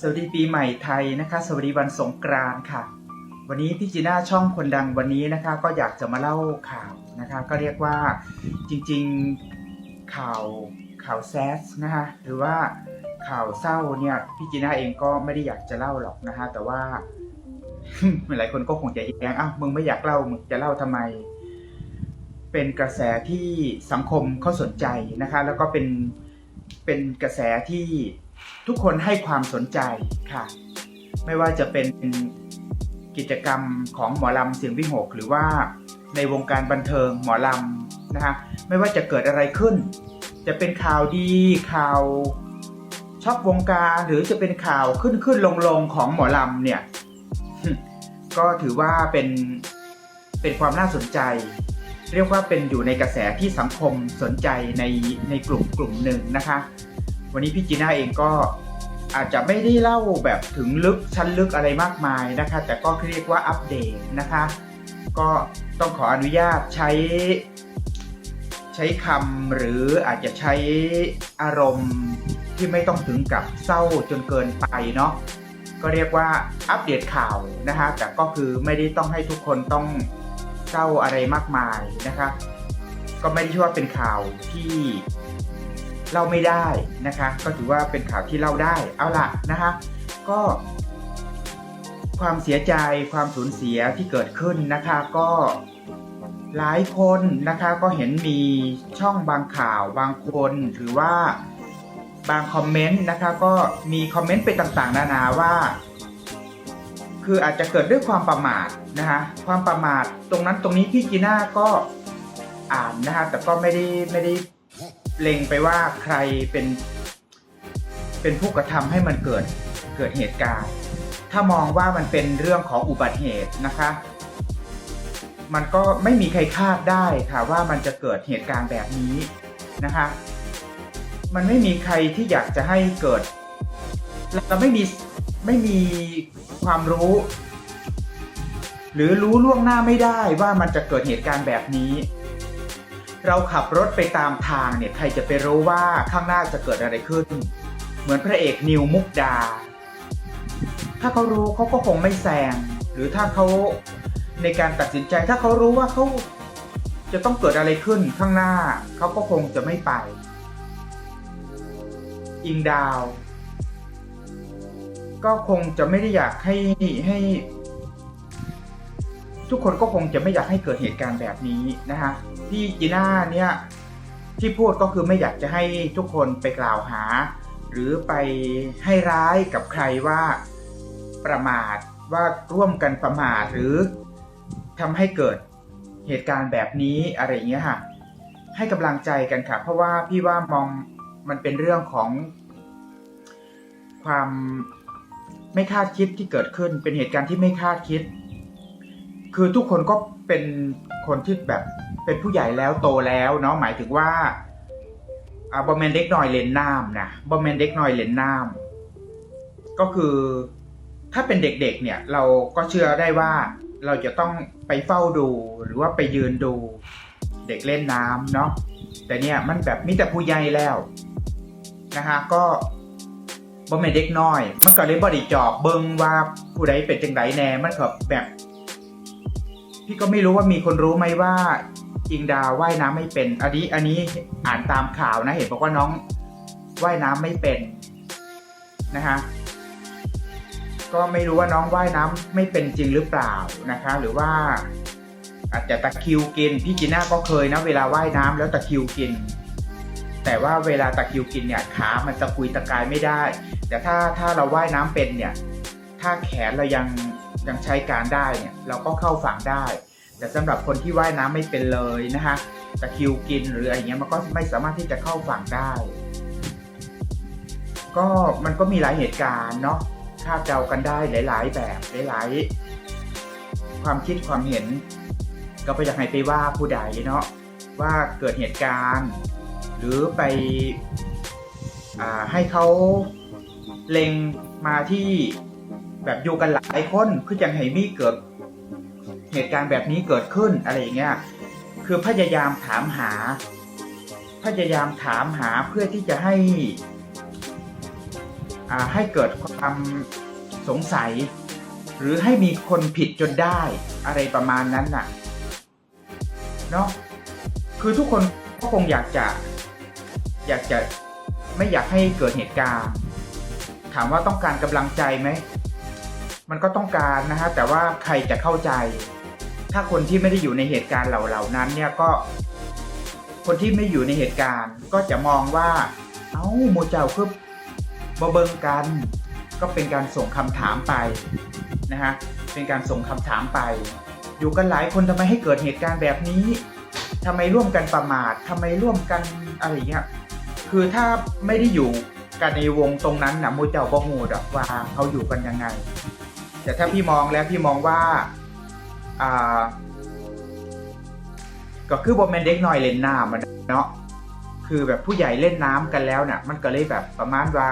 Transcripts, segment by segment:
สวัสดีปีใหม่ไทยนะคะ สวัสดีวันสงกรานต์ค่ะ วันนี้พี่จีน่าช่องคนดังวันนี้นะคะ ก็อยากจะมาเล่าข่าวนะคะ ก็เรียกว่าจริงๆข่าวข่าวแซสนะคะหรือว่าข่าวเศร้าเนี่ยพี่จีน่าเองก็ไม่ได้อยากจะเล่าหรอกนะคะแต่ว่าหลายคนก็คงจะแย้งอ้าวมึงไม่อยากเล่ามึงจะเล่าทำไม เป็นกระแสที่สังคมเขาสนใจนะคะ แล้วก็เป็นเป็นกระแสที่ ทุกคนให้ความสนใจค่ะ ไม่ว่าจะเป็นกิจกรรมของหมอลำเสียงวิหก หรือว่าในวงการบันเทิงหมอลำนะคะไม่ว่าจะเกิดอะไรขึ้น จะเป็นข่าวดีข่าวช็อกวงการหรือจะเป็นข่าวขึ้นขึ้นลงลงของหมอลำเนี่ย ก็ถือว่าเป็นเป็นความน่าสนใจ เรียกว่าเป็นอยู่ในกระแสที่สังคมสนใจในในกลุ่มกลุ่มหนึ่งนะคะ วันนี้พี่จีน่าเองก็อาจจะไม่ได้เล่าแบบถึงลึกชั้นลึกอะไรมากมายนะคะ แต่ก็เรียกว่าอัปเดตนะคะ ก็ต้องขออนุญาตใช้ ใช้คำหรืออาจจะใช้อารมณ์ที่ไม่ต้องถึงกับเศร้าจนเกินไปเนาะก็เรียกว่าอัปเดตข่าวนะคะ แต่ก็คือไม่ได้ต้องให้ทุกคนต้องเศร้าอะไรมากมายนะคะ ก็ไม่ได้ชื่อว่าเป็นข่าวที่ เล่าไม่ได้นะคะ ก็ถือว่าเป็นข่าวที่เล่าได้ เอาล่ะนะคะ ก็ ความเสียใจความสูญเสียที่เกิดขึ้นนะคะก็หลายคนนะคะก็เห็นมีช่องบางข่าวบางคนหรือว่าบางคอมเมนต์นะคะก็มีคอมเมนต์ไปต่างๆ นานาว่า คืออาจจะเกิดด้วยความประมาทนะคะความประมาทตรงนั้นตรงนี้พี่จีน่าก็อ่านนะคะแต่ก็ไม่ได้ไม่ได้ เล็งไปว่าใครเป็น เป็นผู้กระทำให้มันเกิดเกิดเหตุการณ์ ถ้ามองว่ามันเป็นเรื่องของอุบัติเหตุนะคะ มันก็ไม่มีใครคาดได้ค่ะว่ามันจะเกิดเหตุการณ์แบบนี้นะคะ มันไม่มีใครที่อยากจะให้เกิด เราไม่มีไม่มีความรู้ หรือรู้ล่วงหน้าไม่ได้ว่ามันจะเกิดเหตุการณ์แบบนี้ เราขับรถไปตามทางเนี่ยใครจะไปรู้ว่าข้างหน้าจะเกิดอะไรขึ้น เหมือนพระเอกนิวมุกดา ถ้าเขารู้เขาก็คงไม่แซงหรือถ้าเขาในการตัดสินใจถ้าเขารู้ว่าเขาจะต้องเกิดอะไรขึ้นข้างหน้าเขาก็คงจะไม่ไป อิงดาว ก็คงจะไม่ได้อยากให้ให้ ทุกคนก็คงจะไม่อยากให้เกิดเหตุการณ์แบบนี้นะคะ ที่จีน่าเนี่ยที่พูดก็คือไม่อยากจะให้ทุกคนไปกล่าวหา หรือไปให้ร้ายกับใครว่าประมาทว่าร่วมกันประมาทหรือทำให้เกิดเหตุการณ์แบบนี้อะไรเงี้ยค่ะให้กำลังใจกันค่ะ เพราะว่าพี่ว่ามองมันเป็นเรื่องของความไม่คาดคิดที่เกิดขึ้นเป็นเหตุการณ์ที่ไม่คาดคิด คือทุกคนก็เป็นคนที่แบบ เป็นผู้ใหญ่แล้วโตแล้วเนาะหมายถึงว่าอ่าบอมเมนเด็กน่อยเลนน้ำนะบอมเมนเด็กน่อยเลนน้ำก็คือถ้าเป็นเด็กๆเนี่ย เราก็เชื่อได้ว่าเราจะต้องไปเฝ้าดูหรือว่าไปยืนดูเด็กเล่นน้ำเนาะแต่เนี่ยมันแบบมีแต่ผู้ใหญ่แล้วนะคะก็บอมเมนเด็กน้อย มันก็เลยบริจอบเบิงว่าผู้ใดเป็นจังไดแน่มันก็แบบ พี่ก็ไม่รู้ว่ามีคนรู้ไหมว่า อิงดาวว่ายน้ำไม่เป็น อันนี้อันนี้อ่านตามข่าวนะเห็นบอกว่าน้องว่ายน้ำไม่เป็นนะคะก็ไม่รู้ว่าน้องว่ายน้ำไม่เป็นจริงหรือเปล่านะคะ หรือว่าอาจจะตะคิวกินพี่จีน่าก็เคยนะเวลาว่ายน้ำแล้วตะคิวกิน แต่ว่าเวลาตะคิวกินเนี่ยขามันตะกุยตะกายไม่ได้ แต่ถ้าถ้าเราว่ายน้ำเป็นเนี่ย ถ้าแขนเรายังยังใช้การได้เนี่ย เราก็เข้าฝั่งได้ แต่สำหรับคนที่ว่ายน้ำไม่เป็นเลยนะคะตะคิวกินหรืออะไรเงี้ยมันก็ไม่สามารถที่จะเข้าฝั่งได้ ก็มันก็มีหลายเหตุการณ์เนาะคาดเดากันได้หลาย ๆ แบบหลายๆความคิดความเห็น ก็ไปอยากให้ไปว่าผู้ใดเนาะว่าเกิดเหตุการณ์ หรือไปอ่าให้เขาเล็งมาที่แบบอยู่กันหลายคนคืออย่างให้มีเกิด เหตุการณ์แบบนี้เกิดขึ้นอะไรอย่างเงี้ยคือพยายามถามหา พยายามถามหาเพื่อที่จะให้อ่าให้เกิดความสงสัย หรือให้มีคนผิดจนได้อะไรประมาณนั้นน่ะเนาะคือทุกคนก็คงอยากจะ อยากจะไม่อยากให้เกิดเหตุการณ์ ถามว่าต้องการกำลังใจไหม มันก็ต้องการนะฮะ แต่ว่าใครจะเข้าใจ ถ้าคนที่ไม่ได้อยู่ในเหตุการณ์เหล่าเหล่านั้นเนี่ยก็ คนที่ไม่อยู่ในเหตุการณ์ ก็จะมองว่า เอ้าโมเจ้าคือบเบิงกัน ก็เป็นการส่งคำถามไปนะฮะเป็นการส่งคำถามไป อยู่กันหลายคนทำไมให้เกิดเหตุการณ์แบบนี้ทำไมร่วมกันประมาททำไมร่วมกันอะไรอย่างเงี้ยคือถ้าไม่ได้อยู่กันในวงตรงนั้นนะโมเจ้าบ่งูดอกว่าเขาอยู่กันยังไง แต่ถ้าพี่มองแล้วพี่มองว่า อ่า ก็คือบอมเมนเด็กน้อยเล่นน้ำมันเนาะคือแบบผู้ใหญ่เล่นน้ำกันแล้วเนี่ยมันก็เลยแบบประมาณว่า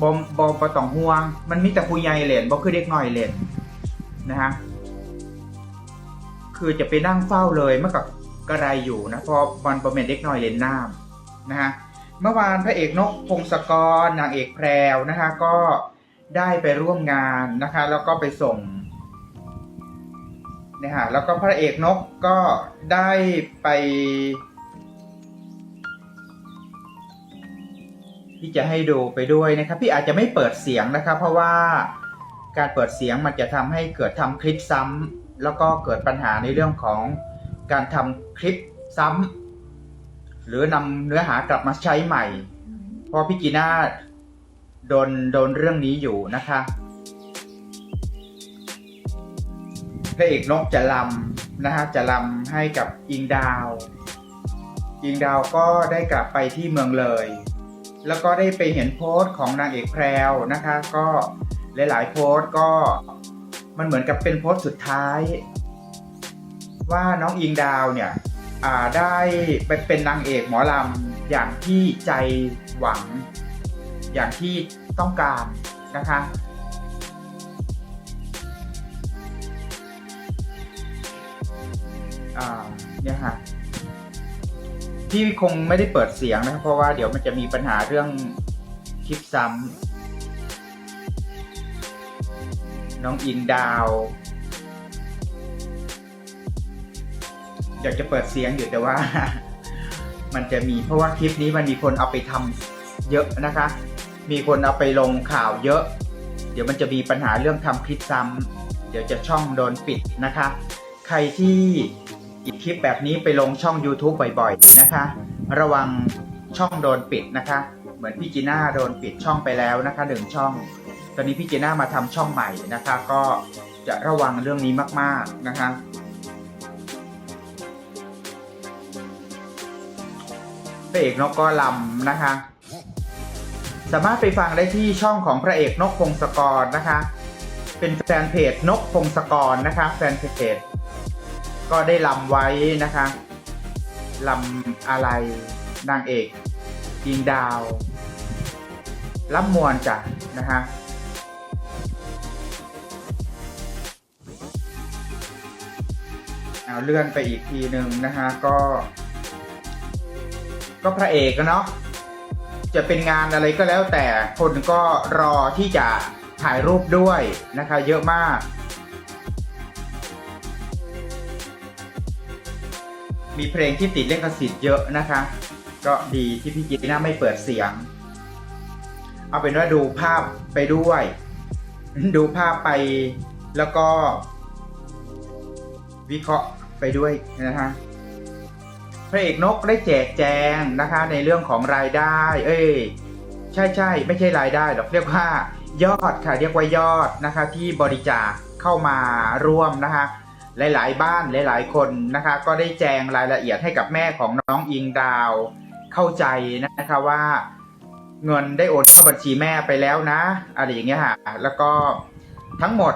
บอมบอมประตองห่วง มันมีแต่ผู้ใหญ่เล่นบ่คือเด็กน้อยเล่นนะฮะคือจะไปนั่งเฝ้าเลยเมันก็กระไรอยู่นะเพราะมันบอมเมนเด็กน้อยเล่นน้ำนะฮะเมื่อวานพระเอกนกพงศกรนางเอกแพรวนะคะก็ได้ไปร่วมงานนะคะ แล้วก็ไปส่ง นะฮะแล้วก็พระเอกนกก็ได้ไป ที่จะให้ดูไปด้วยนะครับ พี่อาจจะไม่เปิดเสียงนะครับ เพราะว่าการเปิดเสียงมันจะทำให้เกิดทำคลิปซ้ำแล้วก็เกิดปัญหาในเรื่องของการทำคลิปซ้ำหรือนำเนื้อหากลับมาใช้ใหม่ เพราะพี่กีน่าโดนโดนเรื่องนี้อยู่นะคะ พระเอกนกจะลำนะฮะจะลำให้กับอิงดาว อิงดาวก็ได้กลับไปที่เมืองเลย แล้วก็ได้ไปเห็นโพสต์ของนางเอกแพรวนะคะ ก็หลาย ๆ โพสต์ก็มันเหมือนกับเป็นโพสต์สุดท้าย ว่าน้องอิงดาวเนี่ยได้ไปเป็นนางเอกหมอลำอย่างที่ใจหวัง อย่างที่ต้องการนะคะ เนี่ยฮะพี่คงไม่ได้เปิดเสียงนะครับ เพราะว่าเดี๋ยวมันจะมีปัญหาเรื่องคลิปซ้ำน้องอินดาว อยากจะเปิดเสียงอยู่แต่ว่า มันจะมีเพราะว่าคลิปนี้มันมีคนเอาไปทำเยอะนะคะ มีคนเอาไปลงข่าวเยอะ เดี๋ยวมันจะมีปัญหาเรื่องทำคลิปซ้ำเดี๋ยวจะช่องโดนปิดนะคะ ใครที่ อีกคลิปแบบนี้ไปลงช่อง YouTube บ่อยๆ นะคะ ระวังช่องโดนปิดนะคะ เหมือนพี่จีน่าโดนปิดช่องไปแล้วนะคะหนึ่งช่อง ตอนนี้พี่จีน่ามาทำช่องใหม่นะคะ ก็จะระวังเรื่องนี้มากๆนะคะพระเอกนกก็ลำนะคะ สามารถไปฟังได้ที่ช่องของพระเอกนกพงศกรนะคะ เป็นแฟนเพจนกพงศกรนะคะ แฟนเพจ ก็ได้ลำไว้นะคะลำอะไรนางเอกยิงดาวลำมวนจ้ะนะคะเอาเลื่อนไปอีกทีหนึ่งนะคะก็ ก็พระเอกเนาะจะเป็นงานอะไรก็แล้วแต่คนก็รอที่จะถ่ายรูปด้วยนะคะ เยอะมาก มีเพลงที่ติดเลขสิทธิ์เยอะนะคะ ก็ดีที่พี่จีน่าไม่เปิดเสียง เอาเป็นว่าดูภาพไปด้วย ดูภาพไปแล้วก็ วิเคราะห์ไปด้วยนะคะพระเอกนกได้แจกแจงนะคะ ในเรื่องของรายได้ เอ้ยใช่ใช่ไม่ใช่รายได้หรอกเรียกว่ายอดค่ะเรียกว่ายอดนะคะ ที่บริจาคเข้ามาร่วมนะคะ หลาย ๆ บ้านหลาย ๆ คนนะคะ ก็ได้แจงรายละเอียดให้กับแม่ของน้องอิงดาวเข้าใจนะคะว่าเงินได้โอนเข้าบัญชีแม่ไปแล้วนะอะไรอย่างเงี้ยค่ะแล้วก็ทั้งหมด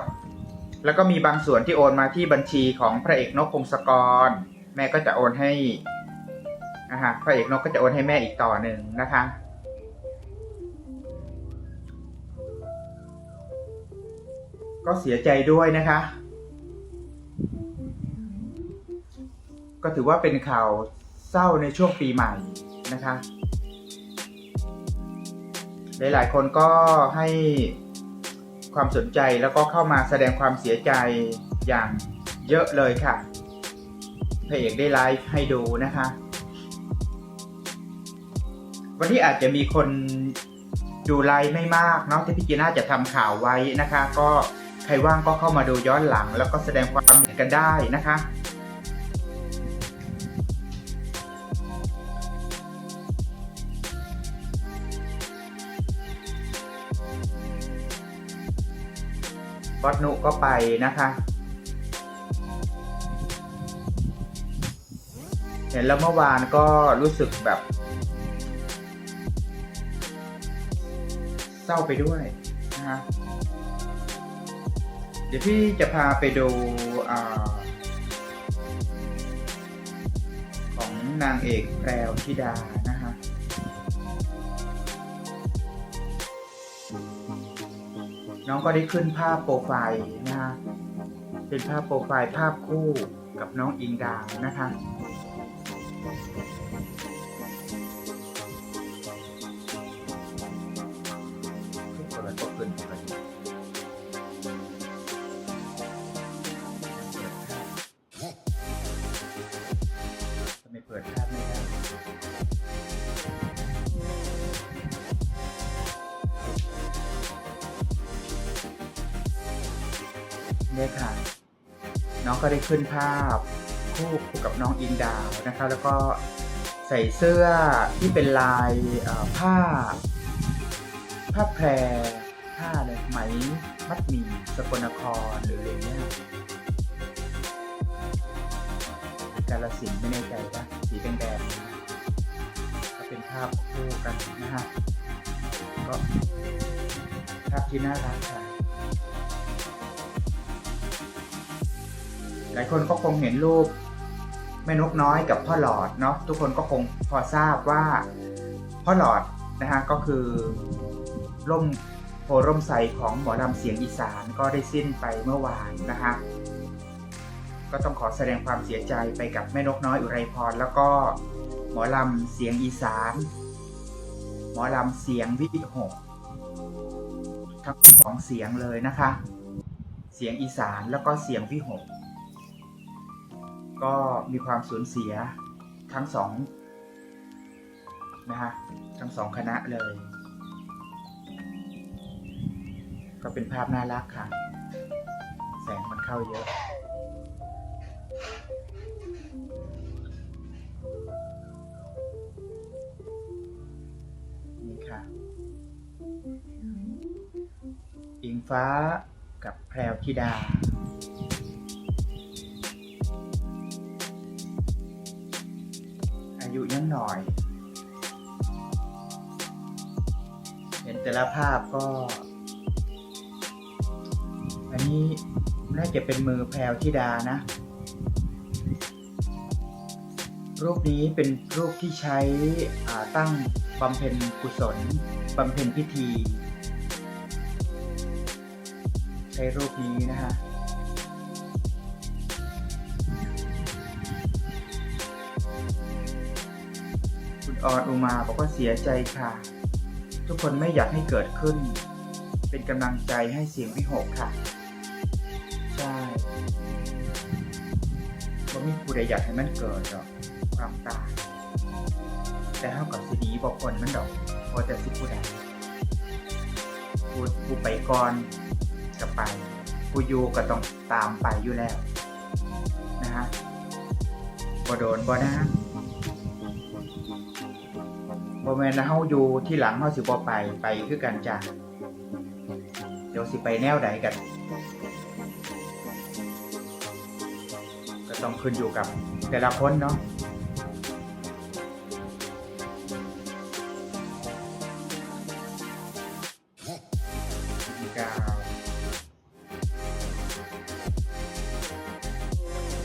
แล้วก็มีบางส่วนที่โอนมาที่บัญชีของพระเอกนกพงศกร แม่ก็จะโอนให้นะฮะพระเอกนกก็จะโอนให้แม่อีกต่อหนึ่งนะคะก็เสียใจด้วยนะคะ ก็ถือว่าเป็นข่าวเศร้าในช่วงปีใหม่นะคะ หลายๆ คนก็ให้ความสนใจแล้วก็เข้ามาแสดงความเสียใจอย่างเยอะเลยค่ะพระเอกได้ไลฟ์ให้ดูนะคะ วันนี้อาจจะมีคนดูไลฟ์ไม่มากเนาะที่พี่จีน่าจะทำข่าวไว้นะคะ ก็ใครว่างก็เข้ามาดูย้อนหลัง แล้วก็แสดงความเห็นกันได้นะคะ วัดนุก็ไปนะคะ เห็นแล้วเมื่อวานก็รู้สึกแบบ เศร้าไปด้วยนะฮะเดี๋ยวพี่จะพาไปดูอของนางเอกแพรวธิดา ก็ได้ขึ้นภาพโปรไฟล์นะฮะเป็นภาพโปรไฟล์ภาพคู่กับน้องอิงดาวนะคะ ขึ้นภาพคู่กับน้องอิงดาวนะคะแล้วก็ใส่เสื้อที่เป็นลายผ้า ผ้าแพรผ้าเลยไหมมัดหมี่สกลนครหรืออะไรเงี้ยกาลสินไม่แน่ใจว่าสีแดงๆก็เป็นภาพคู่กันนะฮะก็ภาพที่น่ารักค่ะ หลายคนก็คงเห็นรูปแม่นกน้อยกับพ่อหลอดเนาะทุกคนก็คงพอทราบว่าพ่อหลอดนะฮะก็คือร่มโพร่มใสของหมอลำเสียงอีสานก็ได้สิ้นไปเมื่อวานนะฮะก็ต้องขอแสดงความเสียใจไปกับแม่นกน้อยอุไรพรแล้วก็หมอลำเสียงอีสาน หมอลำเสียงวิหกทั้งสองเสียงเลยนะคะ เสียงอีสานแล้วก็เสียงวิหก ก็มีความสูญเสียทั้งสองนะฮะทั้งสองคณะเลย ก็เป็นภาพน่ารักค่ะ แสงมันเข้าเยอะนี่ค่ะอิงฟ้ากับแพรวธิดาอา แต่ละภาพก็ อันนี้น่าจะเป็นมือแพรวธิดานะ รูปนี้เป็นรูปที่ใช้ตั้งบำเพ็ญกุศลบำเพ็ญพิธี ใช้รูปนี้นะฮะคุณออนอุมาบอกว่าเสียใจค่ะ ทุกคนไม่อยากให้เกิดขึ้น เป็นกำลังใจให้เสียงวิหกค่ะใช่ว่ามีผู้ใดอยากให้มันเกิดหรอกความตายแต่เท่ากับสิดีบอกคนมันดอกพอแต่สิผู้ใดผู้ผู้ไปก่อนก็ไปผู้อยู่ก็ต้องตามไปอยู่แล้วนะฮะบ่โดนบ่นะ บ่แม่นนะเฮาอยู่ที่หลังเฮาสิบ่ไปไปคือกันจ้ะเดี๋ยวสิไปแนวใดกัน ก็ต้องขึ้นอยู่กับแต่ละคนเนาะ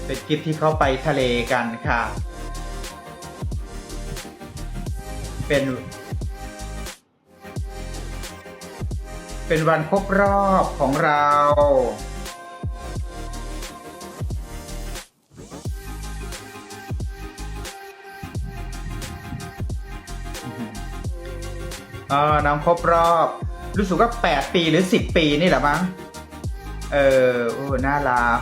เป็นคลิปที่เขาไปทะเลกันค่ะ เป็น เป็นวันครบรอบของเราอือหือเออน้องครบรอบ รู้สึกว่า8ปีหรือ10ปีนี่แหละมั้ง เออโอ้น่ารัก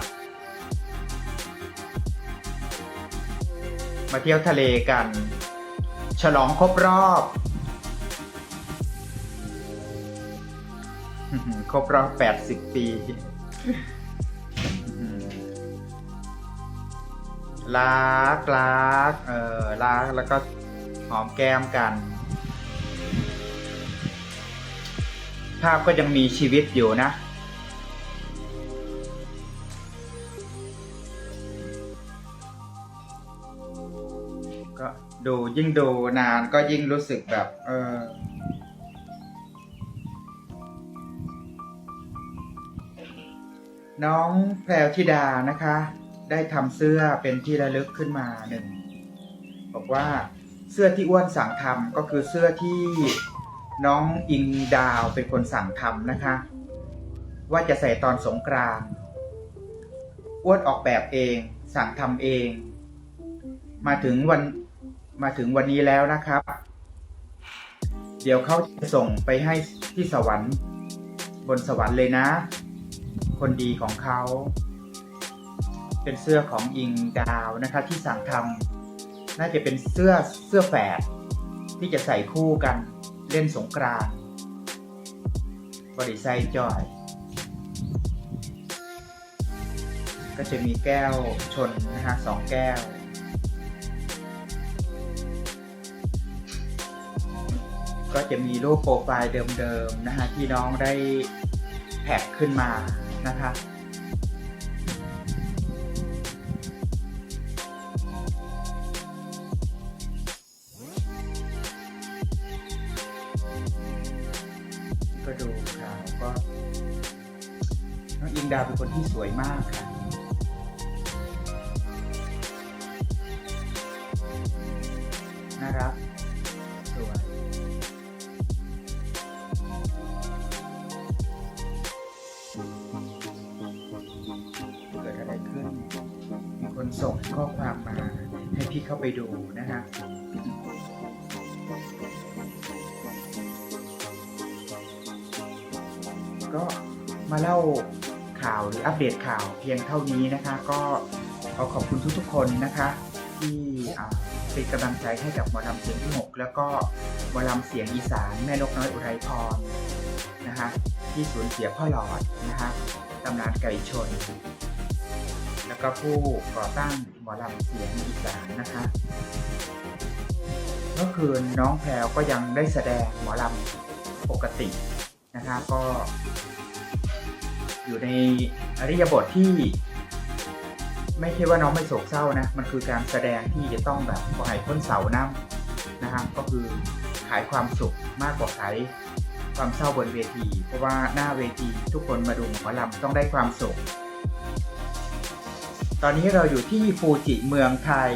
มาเที่ยวทะเลกัน ฉลองครบรอบ ครบรอบ 80 ปี รักรักเออรักแล้วก็หอมแก้มกัน ภาพก็ยังมีชีวิตอยู่นะ ดูยิ่งดูนานก็ยิ่งรู้สึกแบบ เออน้องแพรวธิดานะคะ ได้ทำเสื้อเป็นที่ระลึกขึ้นมาหนึ่งบอกว่าเสื้อที่อ้วนสั่งทำก็คือเสื้อที่น้องอิงดาวเป็นคนสั่งทำนะคะ ว่าจะใส่ตอนสงกรานอ้วนออกแบบเอง สั่งทำเอง มาถึงวัน มาถึงวันนี้แล้วนะครับ เดี๋ยวเขาจะส่งไปให้ที่สวรรค์บนสวรรค์เลยนะ คนดีของเขา เป็นเสื้อของอิงดาวนะคะที่สั่งทำน่าจะเป็นเสื้อเสื้อแฝดที่จะใส่คู่กันเล่นสงกรานต์บริไซจอย ก็จะมีแก้วชนนะฮะสองแก้ว ก็จะมีรูปโปรไฟล์เดิมๆนะฮะที่น้องได้แท็กขึ้นมานะคะก็ดูข่าวก็น้องอิงดาวเป็นคนที่สวยมากค่ะ ข้อความมาให้พี่เข้าไปดูนะฮะก็มาเล่าข่าวหรืออัปเดตข่าวเพียงเท่านี้นะคะ ก็ขอขอบคุณทุกๆคนนะคะ ที่เป็นกำลังใจให้กับหมอลำเสียงที่หกแล้วก็หมอลำเสียงอีสานแม่นกน้อยอุไรพรนะคะที่สูญเสียพ่อหลอดนะคะตำนานไก่ชน แล้วก็ผู้ก่อตั้งหมอลำเสียงอีสานนะคะ เมื่อคืนน้องแพรวก็ยังได้แสดงหมอลำปกตินะคะก็ อยู่ในอริยบทที่ ไม่ใช่ว่าน้องไม่โศกเศร้านะ มันคือการแสดงที่จะต้องแบบขอให้พ้นเสาน้ำนะครับก็คือขายความสุขมากกว่าขายความเศร้าบนเวที เพราะว่าหน้าเวทีทุกคนมาดูหมอลำต้องได้ความสุข ตอนนี้เราอยู่ที่ฟูจิเมืองไทย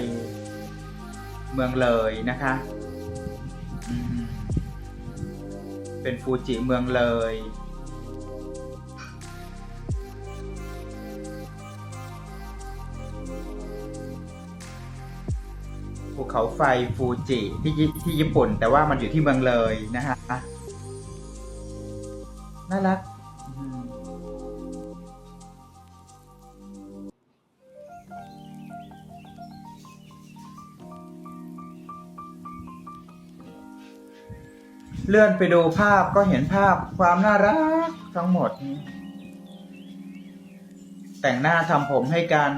เมืองเลยนะคะ เป็นฟูจิเมืองเลย ภูเขาไฟฟูจิที่ญี่ที่ญี่ปุ่น แต่ว่ามันอยู่ที่เมืองเลยนะฮะน่ารัก ลื่อนไปดูภาพก็เห็นภาพความน่ารักทั้งหมด แต่งหน้าทำผมให้กัน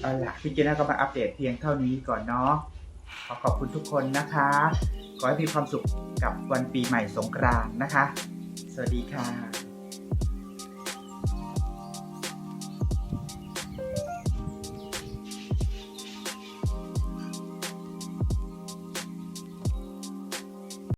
เอาล่ะพี่เจน่าก็มาอัปเดตเพียงเท่านี้ก่อนเนาะขอขอบคุณทุกคนนะคะ ขอให้มีความสุขกับวันปีใหม่สงกรานต์นะคะ สวัสดีค่ะ